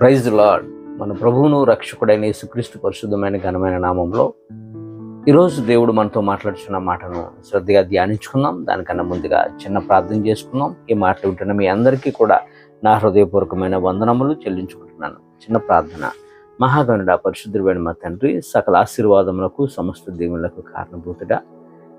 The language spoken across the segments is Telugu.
ప్రైజ్ లాడ్ మన ప్రభువును రక్షకుడైన యేసుక్రీస్తు పరిశుద్ధమైన ఘనమైన నామంలో ఈరోజు దేవుడు మనతో మాట్లాడుతున్న మాటను శ్రద్ధగా ధ్యానించుకుందాం. దానికన్నా ముందుగా చిన్న ప్రార్థన చేసుకుందాం. ఈ మాటలు వింటున్న మీ అందరికీ కూడా నా హృదయపూర్వకమైన వందనములు చెల్లించుకుంటున్నాను. చిన్న ప్రార్థన. మహాగణుడ పరిశుద్ధుడైన మా తండ్రి సకల ఆశీర్వాదములకు సమస్త దేవులకు కారణభూతుడా.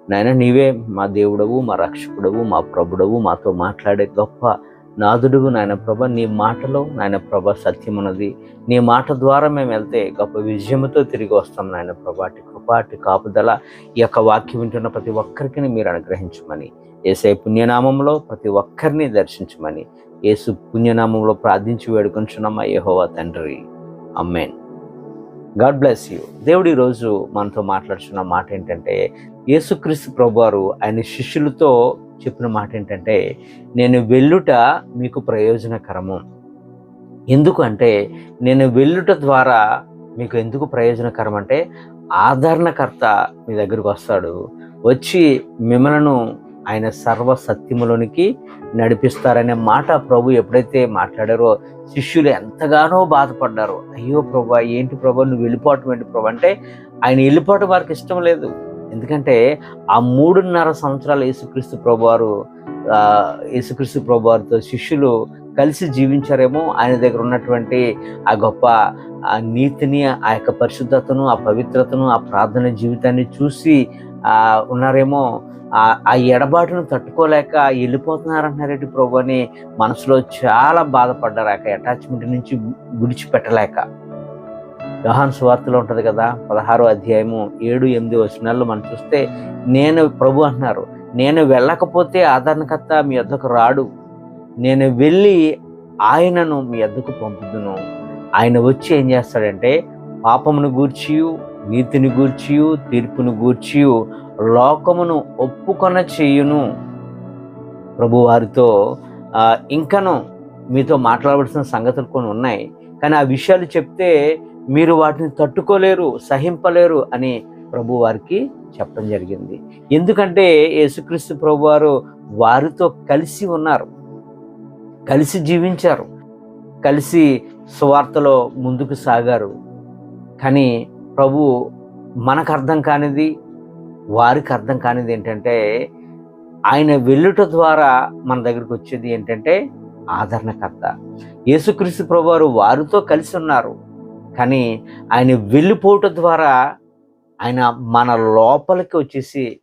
నాయన నీవే మా దేవుడవు మా రక్షకుడవు మా ప్రభుడవు మాతో మాట్లాడే గొప్ప నాదుడుగు నాయన ప్రభ నీ మాటలో నాయన ప్రభ సత్యం ఉన్నది నీ మాట ద్వారా మేము వెళ్తే గొప్ప విజయముతో తిరిగి వస్తాం నాయన ప్రభ. అటు కృప అటు కాపుదల ఈ యొక్క వాక్యం వింటున్న ప్రతి ఒక్కరికి మీరు అనుగ్రహించమని. ఏసై పుణ్యనామంలో ప్రతి ఒక్కరిని దర్శించమని. యేసు పుణ్యనామంలో ప్రార్థించి వేడుకొంచున్నాం యహోవా తండ్రి. Amen God bless you. దేవుడు ఈరోజు మనతో మాట్లాడుతున్న మాట ఏంటంటే యేసుక్రీస్తు ప్రభువారు ఆయన శిష్యులతో చెప్పిన మాట ఏంటంటే నేను వెళ్ళుట మీకు ప్రయోజనకరము. ఎందుకు అంటే నేను వెళ్ళుట ద్వారా మీకు ఎందుకు ప్రయోజనకరం అంటే ఆదరణకర్త మీ దగ్గరకు వస్తాడు. వచ్చి మిమ్మలను ఆయన సర్వ సత్యములోనికి నడిపిస్తారనే మాట ప్రభు ఎప్పుడైతే మాట్లాడారో శిష్యులు ఎంతగానో బాధపడ్డారు. అయ్యో ప్రభా ఏంటి ప్రభా నువ్వు వెళ్ళిపోవటం ఏంటి ప్రభా? అంటే ఆయన వెళ్ళిపోవటం వారికి ఇష్టం లేదు. ఎందుకంటే ఆ మూడున్నర సంవత్సరాలు యేసుక్రీస్తు ప్రభువారు యేసుక్రీస్తు ప్రభువారితో శిష్యులు కలిసి జీవించారేమో. ఆయన దగ్గర ఉన్నటువంటి ఆ గొప్ప ఆ నీతిని ఆ యొక్క పరిశుద్ధతను ఆ పవిత్రతను ఆ ప్రార్థన జీవితాన్ని చూసి ఉన్నారేమో. ఆ ఎడబాటును తట్టుకోలేక వెళ్ళిపోతున్నారంటున్నారేంటి ప్రభు అని మనసులో చాలా బాధపడ్డారు. ఆ అటాచ్మెంట్ నుంచి విడిచిపెట్టలేక యోహాన్ సువార్తలో ఉంటుంది కదా పదహారో అధ్యాయము ఏడు ఎనిమిది వచనాల్లో మనం చూస్తే నేను ప్రభు అంటున్నారు నేను వెళ్ళకపోతే ఆదరణకర్త మీ వద్దకు రాడు నేను వెళ్ళి ఆయనను మీ వద్దకు పంపుదును. ఆయన వచ్చి ఏం చేస్తాడంటే పాపమును గూర్చియు నీతిని గూర్చియు తీర్పును గూర్చియు లోకమును ఒప్పుకొన చేయును. ప్రభువారితో ఇంకను మీతో మాట్లాడవలసిన సంగతులు కొన్ని ఉన్నాయి కానీ ఆ విషయాలు చెప్తే మీరు వాటిని తట్టుకోలేరు సహింపలేరు అని ప్రభు వారికి చెప్పడం జరిగింది. ఎందుకంటే యేసుక్రీస్తు ప్రభు వారు వారితో కలిసి ఉన్నారు. కలిసి జీవించారు. కలిసి స్వార్థలో ముందుకు సాగారు. కానీ ప్రభు మనకు అర్థం కానిది వారికి అర్థం కానిది ఏంటంటే ఆయన వెళ్ళుట ద్వారా మన దగ్గరికి వచ్చేది ఏంటంటే ఆదరణకర్త. యేసుక్రీస్తు ప్రభువారు వారితో కలిసి ఉన్నారు. కానీ ఆయన వెళ్ళిపోవటం ద్వారా ఆయన మన లోపలికి వచ్చేసి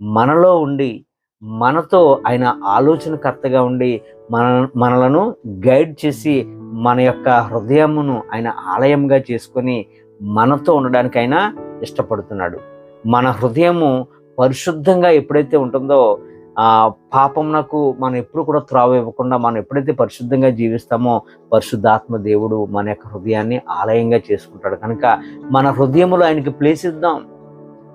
మనలో ఉండి మనతో ఆయన ఆలోచనకర్తగా ఉండి మన మనలను గైడ్ చేసి మన యొక్క హృదయమును ఆయన ఆలయంగా చేసుకొని మనతో ఉండడానికి ఆయన ఇష్టపడుతున్నాడు. మన హృదయము పరిశుద్ధంగా ఎప్పుడైతే ఉంటుందో ఆ పాపమునకు మనం ఎప్పుడు కూడా త్రావ ఇవ్వకుండా మనం ఎప్పుడైతే పరిశుద్ధంగా జీవిస్తామో పరిశుద్ధాత్మ దేవుడు మన యొక్క హృదయాన్ని ఆలయంగా చేసుకుంటాడు. కనుక మన హృదయంలో ఆయనకి ప్లేస్ ఇద్దాం.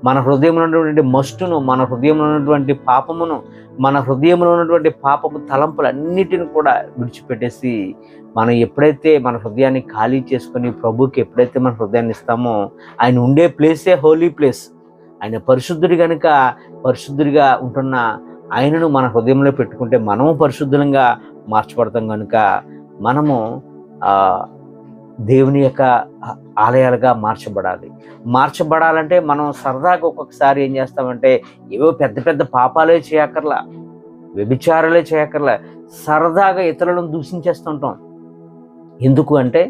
మన హృదయంలో ఉన్నటువంటి మస్టును మన హృదయంలో ఉన్నటువంటి పాపమును మన హృదయంలో ఉన్నటువంటి పాపము తలంపులన్నిటిని కూడా విడిచిపెట్టేసి మనం ఎప్పుడైతే మన హృదయాన్ని ఖాళీ చేసుకొని ప్రభుకి ఎప్పుడైతే మన హృదయాన్ని ఇస్తామో ఆయన ఉండే ప్లేసే హోలీ ప్లేస్ ఆయన పరిశుద్ధుడి కనుక పరిశుద్ధుడిగా ఉంటున్న ఆయనను మన హృదయంలో పెట్టుకుంటే మనము పరిశుద్ధంగా మార్చబడతాం కనుక మనము దేవుని యొక్క ఆలయాలుగా మార్చబడాలి. మార్చబడాలంటే మనం సరదాగా ఒక్కొక్కసారి ఏం చేస్తామంటే ఏవో పెద్ద పెద్ద పాపాలే చేయక్కర్లా వ్యభిచారాలే చేయక్కర్లా సరదాగా ఇతరులను దూషించేస్తుంటాం. ఎందుకు అంటే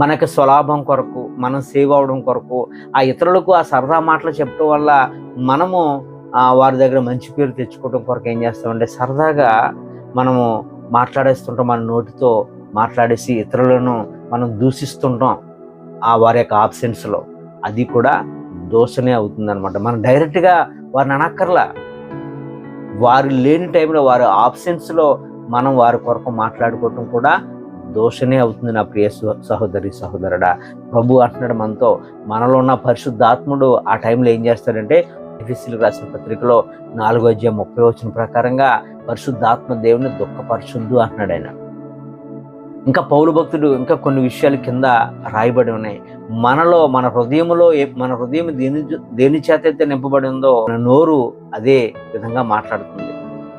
మనకి స్వలాభం కొరకు మనం సేవ్ అవడం కొరకు ఆ ఇతరులకు ఆ సరదా మాటలు చెప్పడం వల్ల మనము వారి దగ్గర మంచి పేరు తెచ్చుకోవడం కొరకు ఏం చేస్తామంటే సరదాగా మనము మాట్లాడేస్తుంటాం మన నోటితో మాట్లాడేసి ఇతరులను మనం దూషిస్తుంటాం ఆ వారి యొక్క ఆబ్సెన్స్లో అది కూడా దోషనే అవుతుంది అనమాట మనం డైరెక్ట్గా వారిని అనక్కర్లా. వారు లేని టైంలో వారి ఆబ్సెన్స్లో మనం వారి కొరకు మాట్లాడుకోవటం కూడా దోషనే అవుతుంది నా ప్రియ సహోదరి సహోదరుడా. ప్రభు అంటున్నాడు మనతో మనలో ఉన్న పరిశుద్ధాత్ముడు ఆ టైంలో ఏం చేస్తాడంటే ఎఫ్ఎస్సీలు రాసిన పత్రికలో నాలుగో అధ్యాయం ముప్పై వచ్చిన ప్రకారంగా పరిశుద్ధాత్మ దేవుని దుఃఖపరచుద్దు అంటున్నాడు ఆయన. ఇంకా పౌరు భక్తుడు ఇంకా కొన్ని విషయాలు కింద రాయబడి ఉన్నాయి. మనలో మన హృదయములో ఏ- మన హృదయం దేని దేని చేత అయితే నింపబడి ఉందో మన నోరు అదే విధంగా మాట్లాడుతుంది.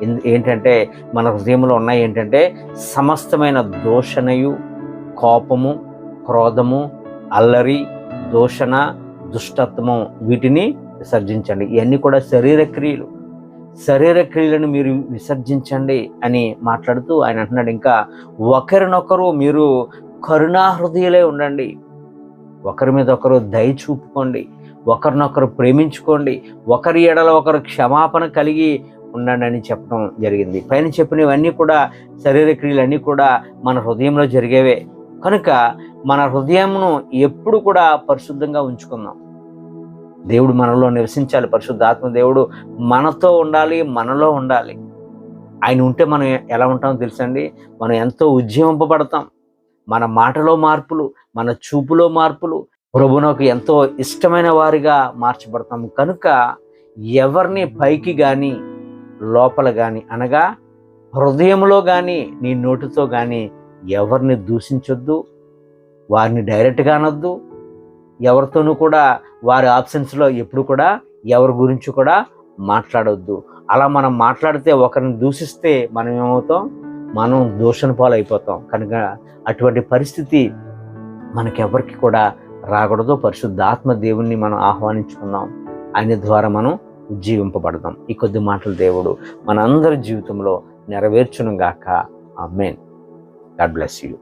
ఎందు- ఏంటంటే మన హృదయంలో ఉన్నాయి ఏంటంటే సమస్తమైన దోషణయు కోపము క్రోధము అల్లరి దోషణ దుష్టత్వము వీటిని విసర్జించండి. ఇవన్నీ కూడా శరీర క్రియలు. శరీర క్రియలను మీరు విసర్జించండి అని మాట్లాడుతూ ఆయన అంటున్నాడు. ఇంకా ఒకరినొకరు మీరు కరుణాహృదయులే ఉండండి. ఒకరి మీద ఒకరు దయ చూపుకోండి. ఒకరినొకరు ప్రేమించుకోండి. ఒకరి ఎడల ఒకరు క్షమాపణ కలిగి ఉండండి అని చెప్పడం జరిగింది. పైన చెప్పినవన్నీ కూడా శరీర క్రియలన్నీ కూడా మన హృదయంలో జరిగేవే. కనుక మన హృదయంను ఎప్పుడు కూడా పరిశుద్ధంగా ఉంచుకుందాం. దేవుడు మనలో నివసించాలి. పరిశుద్ధాత్మ దేవుడు మనతో ఉండాలి మనలో ఉండాలి. ఆయన ఉంటే మనం ఎలా ఉంటామో తెలుసండి? మనం ఎంతో ఉజ్జీవింపబడతాం. మన మాటలో మార్పులు మన చూపులో మార్పులు ప్రభునకు ఎంతో ఇష్టమైన వారిగా మార్చబడతాం. కనుక ఎవరిని పైకి కానీ లోపల కానీ అనగా హృదయంలో కానీ నీ నోటితో కానీ ఎవరిని దూషించొద్దు. వారిని డైరెక్ట్గా అనొద్దు. ఎవరితోనూ కూడా వారి ఆప్షన్స్లో ఎప్పుడు కూడా ఎవరి గురించి కూడా మాట్లాడొద్దు. అలా మనం మాట్లాడితే ఒకరిని దూషిస్తే మనం ఏమవుతాం? మనం దూషణ పాలైపోతాం. కనుక అటువంటి పరిస్థితి మనకెవరికి కూడా రాకూడదు. పరిశుద్ధాత్మ దేవుణ్ణి మనం ఆహ్వానించుకుందాం. ఆయన ద్వారా మనం ఉజ్జీవింపబడదాం ఈ కొద్ది మాటలు దేవుడు మనందరి జీవితంలో నెరవేర్చును గాక ఆ మెయిన్ గాడ్ బ్లెస్ యూ